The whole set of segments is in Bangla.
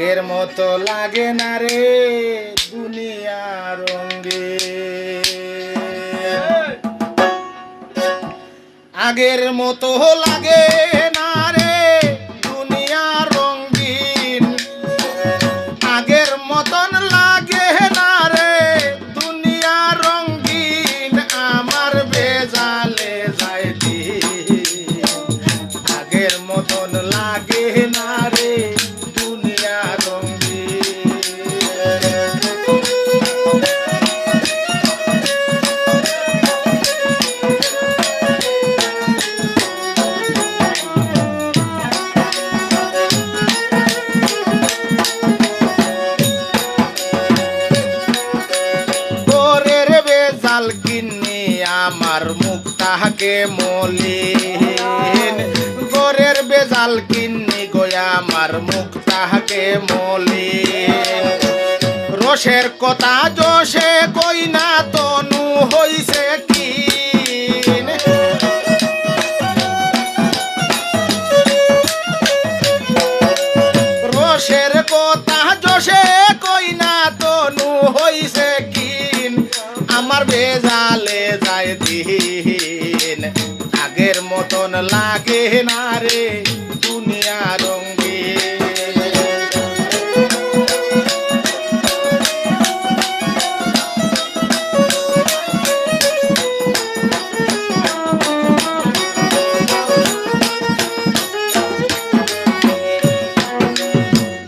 আগের মতো লাগে না রে দুনিয়া রঙ্গে আগের মতো লাগে তাহাকে মলিন। গোরের বেজাল কিন্নি গোয়া আমার মুখ তাহাকে মলিন। রসের কথা জোশে কই না তনু হইছে কি রসের কথা জোশে কই না তনু হইছে কিন। আমার বেজালে যায় দিন। আগের মতন লাগে না রে দুনিয়া রঙ্গিন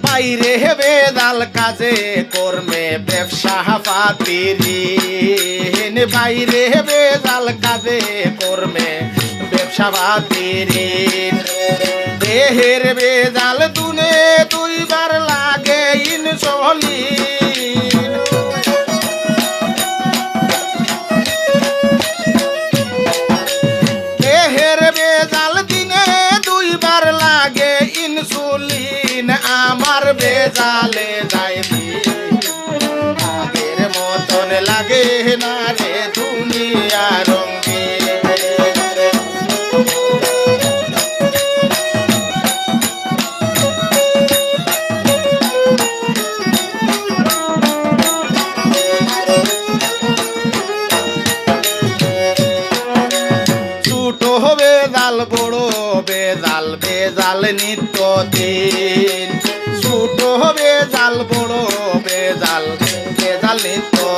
বাইরে হেবে দাল কাজে কর্মে ব্যবসা পাতিরিন বাইরে বেদাল কাজে কর্মে ব্যবসা পাতিরিন দেহের বেদাল দুনে দুইবার লাগে ইনসলিন। দেহের বেজাল দিনে দুইবার লাগে ইনসুলিন। আমার বেজালে লাগে না রে দুনিয়া রঙ্গে ছোট হবে জাল বড় বেজাল বেজাল নিত্য দিন ছোট হবে জাল বড়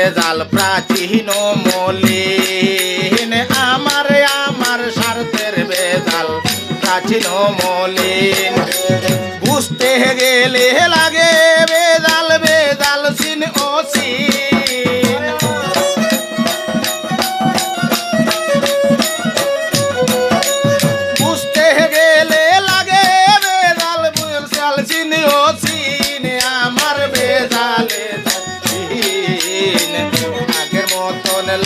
বেজাল প্রাচীন মলিন, আমার আমার স্বার্থের বেজাল প্রাচীন মলিন। বুঝতে গেলে লাগে বেজাল বেজাল সিন ও সিন।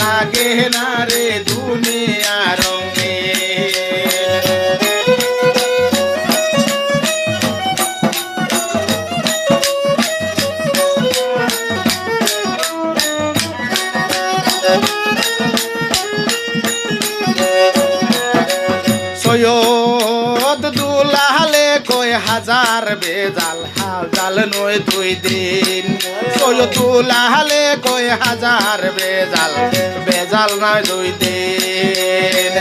লাগে না রে দুনিয়া রঙে। কয় হাজার বেজাল, হাজাল নয় দুই দিন। সৈয়দ দুলালে কয় হাজার বেজাল বেজাল নয় দুই দিন।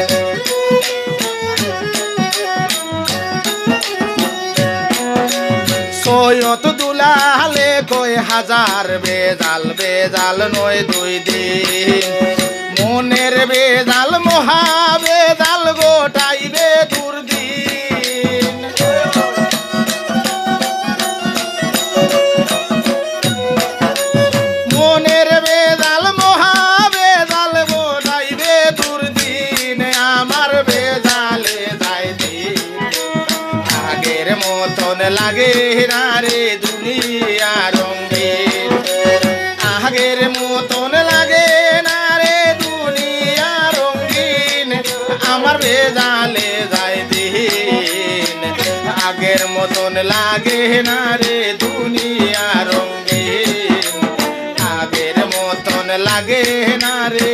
সৈয়দ দুলালে কয় হাজার বেজাল বেজাল নয় দুই দিন। মনের বেজাল, মহা লাগে না রে দুনিয়া রঙিন আগের মতন লাগে না রে দুনিয়া রঙিন। আমার বেজালে যায় দিন। আগের মতন লাগে না রে দুনিয়া রঙিন। আগের মতন লাগে না রে